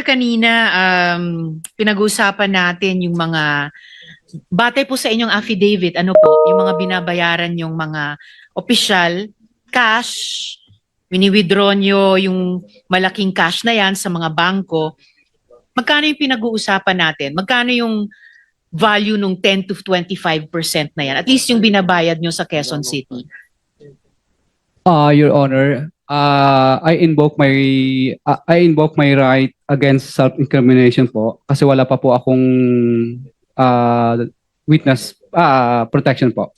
sir, kanina um, pinag-uusapan natin yung mga, batay po sa inyong affidavit, ano po, yung mga binabayaran yung mga opisyal, cash, wini-withdraw nyo yung malaking cash na yan sa mga bangko. Magkano yung pinag-uusapan natin? Magkano yung value nung 10 to 25% na yan? At least yung binabayad nyo sa Quezon City. Uh, Your Honor, uh, I invoke my uh, I invoke my right against self-incrimination po kasi wala pa po akong uh, witness uh, protection po.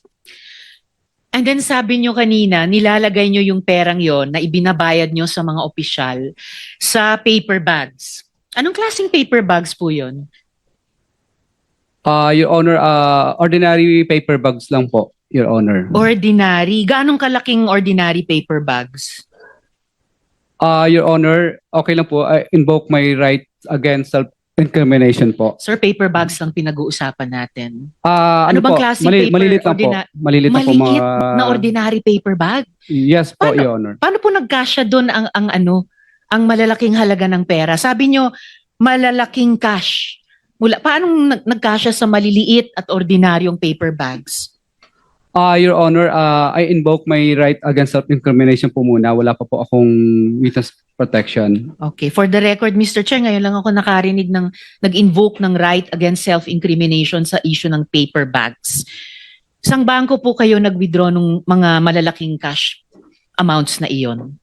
And then sabi nyo kanina, nilalagay nyo yung perang yon na ibinabayad nyo sa mga opisyal sa paper bags. Anong klaseng paper bags po yon? Uh, Your Honor, uh, ordinary paper bags lang po, Your Honor. Ordinary. Ganong kalaking ordinary paper bags? Uh, Your Honor, okay lang po, I invoke my right against self-incrimination po. Sir, paper bags lang pinag-uusapan natin. Uh, Ano ano, bang po, klaseng mali- paper? malilit lang po. Ordina- Malilit lang po Maliit mga... na ordinary paper bag? Yes po, Paano? Your Honor. Paano po nagkasya doon ang, ang ano, ang malalaking halaga ng pera? Sabi nyo, malalaking cash. Mula, paano nag, nagkasya sa maliliit at ordinaryong paper bags? Uh, Your Honor, uh, I invoke my right against self-incrimination po muna. Wala pa po akong witness protection. Okay, for the record, Mr. Chair, ngayon lang ako nakarinig ng nag-invoke ng right against self-incrimination sa issue ng paper bags. Sang bangko po kayo nag-withdraw ng mga malalaking cash amounts na iyon?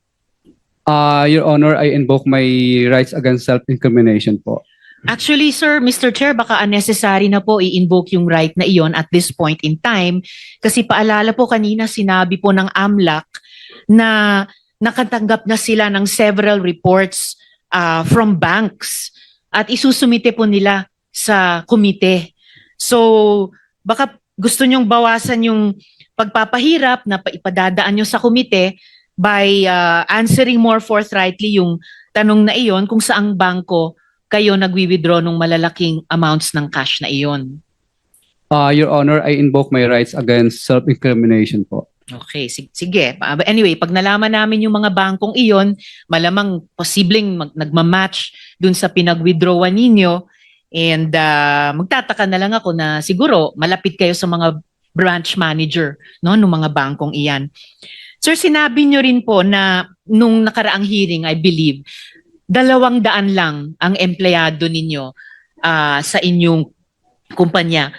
Uh, Your Honor, I invoke my rights against self-incrimination po. Actually, sir, Mr. Chair, baka unnecessary na po i-invoke yung right na iyon at this point in time. Kasi paalala po kanina, sinabi po ng AMLAC na nakatanggap na sila ng several reports uh, from banks at isusumite po nila sa komite. So, baka gusto nyong bawasan yung pagpapahirap na pa- ipadadaan nyo sa komite by uh, answering more forthrightly yung tanong na iyon kung saang bangko kayo nagwi-withdraw ng malalaking amounts ng cash na iyon. Uh, Your Honor, I invoke my rights against self-incrimination po. Okay, sig- sige. But Anyway, pag nalaman namin yung mga bangkong iyon, malamang posibleng mag- nagmamatch dun sa pinag-withdrawan ninyo and ah, magtataka na lang ako na siguro malapit kayo sa mga branch manager no ng mga bangkong iyan. Sir, sinabi nyo rin po na nung nakaraang hearing, I believe, dalawang daan lang ang empleyado ninyo ah, sa inyong kumpanya.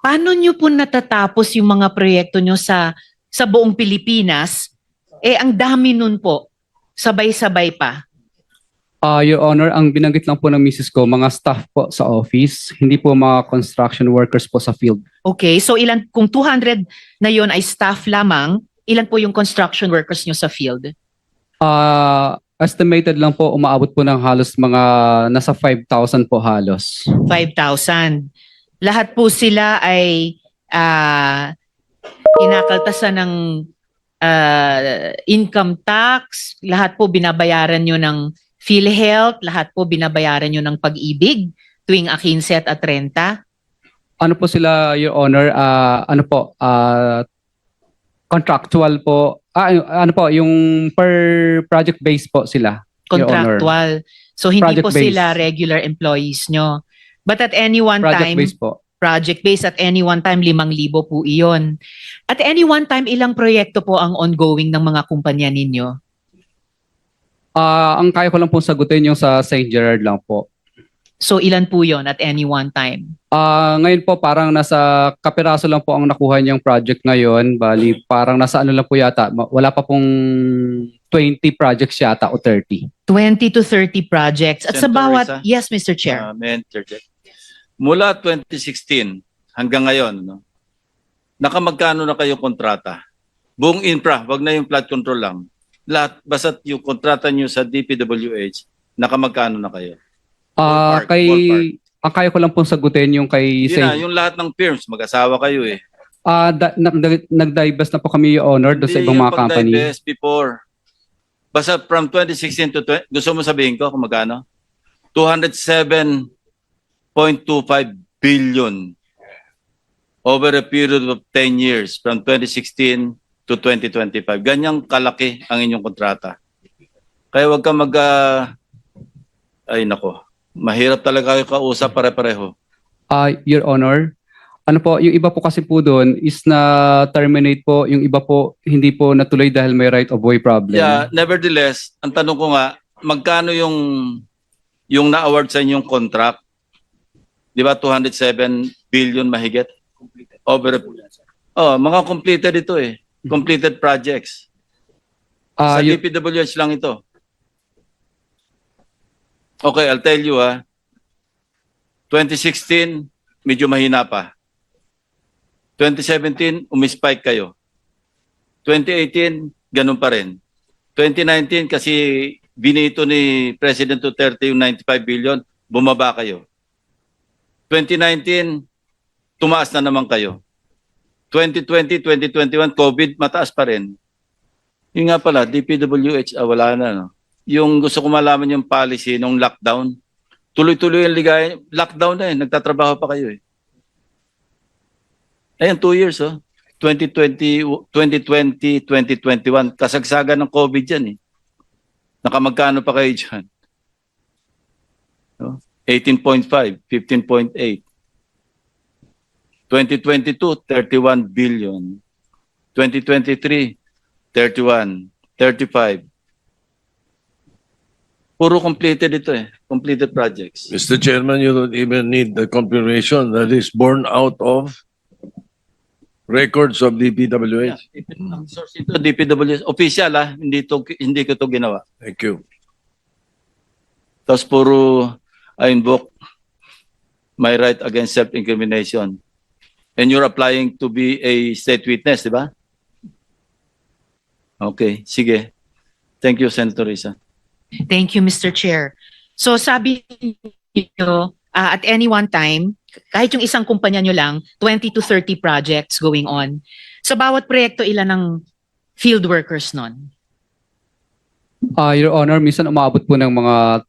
Paano nyo po natatapos yung mga proyekto nyo sa sa buong Pilipinas? Eh, ang dami nun po. Sabay-sabay pa. Uh, Your Honor, ang binanggit lang po ng misis ko, mga staff po sa office, hindi po mga construction workers po sa field. Okay, so ilan, kung 200 na yon ay staff lamang, ilan po yung construction workers nyo sa field? Uh, estimated lang po, umaabot po ng halos mga nasa 5,000 po halos. 5,000. Lahat po sila ay ah kinakaltasan ng ah, income tax, lahat po binabayaran nyo ng PhilHealth, lahat po binabayaran nyo ng pag-ibig tuwing 15 at 30. Ano po sila, Your Honor, ah, ano po, ah, contractual po, ah, ano po, yung per project base po sila. Your Honor. contractual. So hindi po Project-based. sila regular employees nyo. But at any one Project time, base po. project based at any one time, limang libo po iyon. At any one time, ilang proyekto po ang ongoing ng mga kumpanya ninyo? Ah, ang kaya ko lang po sagutin yung sa St. Gerard lang po. So ilan po yon at any one time? Ah, ngayon po parang nasa kapiraso lang po ang nakuha niyang project ngayon. Bali, parang nasa ano lang po yata. ma- Wala pa pong 20 projects yata o 30. 20 to 30 projects. At sa Senator bawat... Risa? Yes, Mr. Chair. Uh, may interject. Mula 2016 hanggang ngayon, no, nakamagkano na kayo kontrata? Buong infra, wag na yung flood control lang. Lahat, basta yung kontrata nyo sa DPWH, nakamagkano na kayo? Ah, Ballpark, kay ballpark. ang kaya ko lang pong sagutin yung kay Yun na, yung lahat ng firms, mag-asawa kayo eh. Ah, da- nag- nag-divest na po kami yung honor doon sa Hindi ibang yung mga company. pag-divest before. Basta from 2016 to 20, gusto mo sabihin ko kung magkano? 207.25 billion over a period of 10 years from 2016 to 2025. Ganyang kalaki ang inyong kontrata. Kaya wag ka mag ah, ay nako. Mahirap talaga kayo kausap pare-pareho. Ah, Your Honor, ano po, yung iba po kasi po doon is na terminate po, yung iba po hindi po natuloy dahil may right of way problem. Yeah, nevertheless, ang tanong ko nga, magkano yung yung na-award sa inyong contract? Di ba 207 billion mahigit? Over Oh, mga completed ito eh. Completed projects. Ah, sa Your- DPWH lang ito. Okay, I'll tell you ah. 2016, medyo mahina pa. 2017, umispike kayo. 2018, ganun pa rin. 2019, kasi binito ni President Duterte yung 95 billion, bumaba kayo. 2019, tumaas na naman kayo. 2020, 2021, COVID, mataas pa rin. Yung nga pala, DPWH, ah, wala na. No? Yung gusto ko malaman yung policy nung lockdown, tuloy-tuloy yung ligay, lockdown na eh, nagtatrabaho pa kayo eh. Ayan, two years oh. 2020, 2020, 2021, kasagsagan ng COVID yan eh. Nakamagkano pa kayo dyan? No? 18.5, 15.8. 2022, 31 billion. 2023, 31, 35. Puro completed ito eh. Completed projects. Mr. Chairman, you don't even need the confirmation that is born out of records of the Yeah, ang source ito, DPWS. Official ah, hindi, to, hindi ko to ginawa. Thank you. Tapos puro I invoke my right against self-incrimination. And you're applying to be a state witness, di ba? Okay, sige. Thank you, Senator Risa. Thank you, Mr. Chair. So sabi niyo, ah, at any one time, kahit yung isang kumpanya nyo lang, 20 to 30 projects going on. Sa bawat proyekto, ilan ng field workers nun? Ah, Your Honor, minsan umabot po ng mga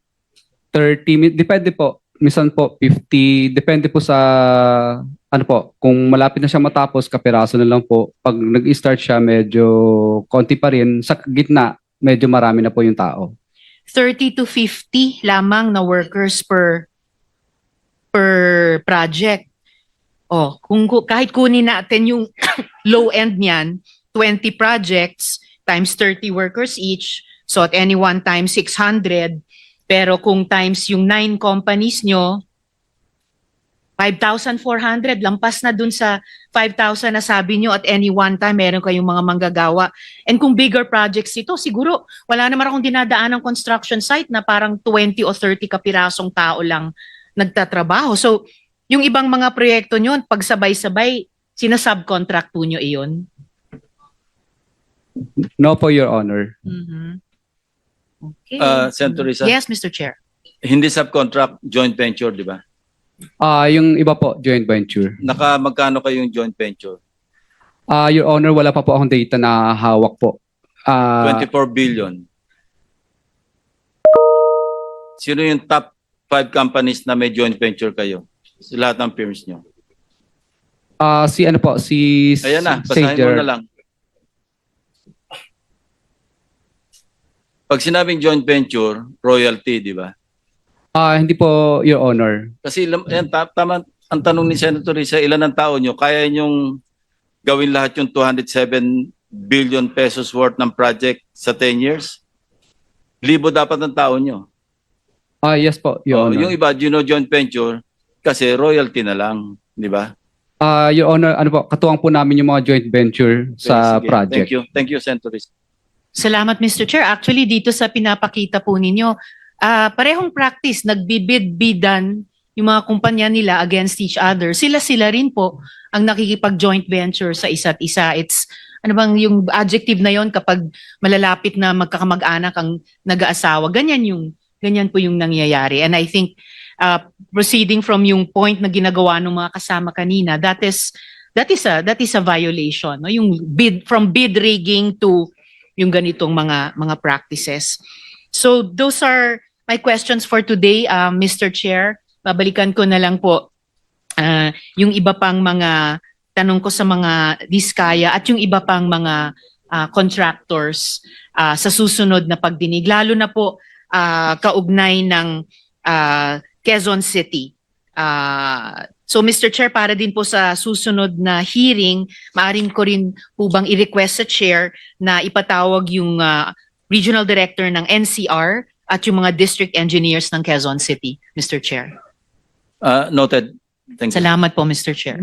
30, mi- depende po. Minsan po 50, depende po sa ano po, kung malapit na siya matapos, kapiraso na lang po. Pag nag-start siya, medyo konti pa rin. Sa gitna, medyo marami na po yung tao. 30 to 50 lamang na workers per per project. Oh, kung ku- kahit kunin natin yung low end niyan, 20 projects times 30 workers each, so at any one time 600, pero kung times yung 9 companies nyo, 5,400, lampas na dun sa 5,000 na sabi nyo at any one time meron kayong mga manggagawa. And kung bigger projects ito, siguro wala naman akong dinadaan ng construction site na parang 20 o 30 kapirasong tao lang nagtatrabaho. So, yung ibang mga proyekto nyo, pag sabay-sabay, sinasubcontract po nyo iyon? No po, Your Honor. Mhm. Okay. Uh, Senator Risa, Yes, Mr. Chair. hindi subcontract, joint venture, di ba? Ah, yung iba po, joint venture. Naka magkano kayong joint venture? Ah, Your Honor, wala pa po akong data na hawak po. Ah, 24 billion. Sino yung top 5 companies na may joint venture kayo? Sa lahat ng firms nyo. ah, si ano po, si Ayan na, St. basahin mo Gerard. na lang. Pag sinabing joint venture, royalty, di ba? Ah, hindi po, Your Honor. Kasi ilan- ayan, ta- tama, ang tanong ni Senator Risa, ilan ang tao nyo? Kaya nyong gawin lahat yung 207 billion pesos worth ng project sa 10 years? Libo dapat ng tao nyo. Ah, yes po, Your Oh, Honor. yung iba, you know, joint venture, kasi royalty na lang, di ba? Ah, Your Honor, ano po, katuwang po namin yung mga joint venture sa Sige, project. Thank you. Thank you, Senator Risa. Salamat, Mr. Chair. Actually, dito sa pinapakita po ninyo, ah, parehong practice, nagbibid-bidan yung mga kumpanya nila against each other. Sila-sila rin po ang nakikipag-joint venture sa isa't isa. It's, ano bang yung adjective na yon kapag malalapit na magkakamag-anak ang nag-aasawa. Ganyan yung, ganyan po yung nangyayari. And I think, uh, proceeding from yung point na ginagawa ng mga kasama kanina, that is, that is a, that is a violation. No? Yung bid, from bid rigging to yung ganitong mga mga practices. So those are my questions for today, uh, Mr. Chair. Babalikan ko na lang po ah, yung iba pang mga tanong ko sa mga diskaya at yung iba pang mga ah, contractors ah, sa susunod na pagdinig. Lalo na po ah, kaugnay ng ah, Quezon City. Ah, so Mr. Chair, para din po sa susunod na hearing, maaring ko rin po bang i-request sa chair na ipatawag yung ah, regional director ng NCR at yung mga district engineers ng Quezon City, Mr. Chair. Uh, noted. Thank you. Salamat po, Mr. Chair.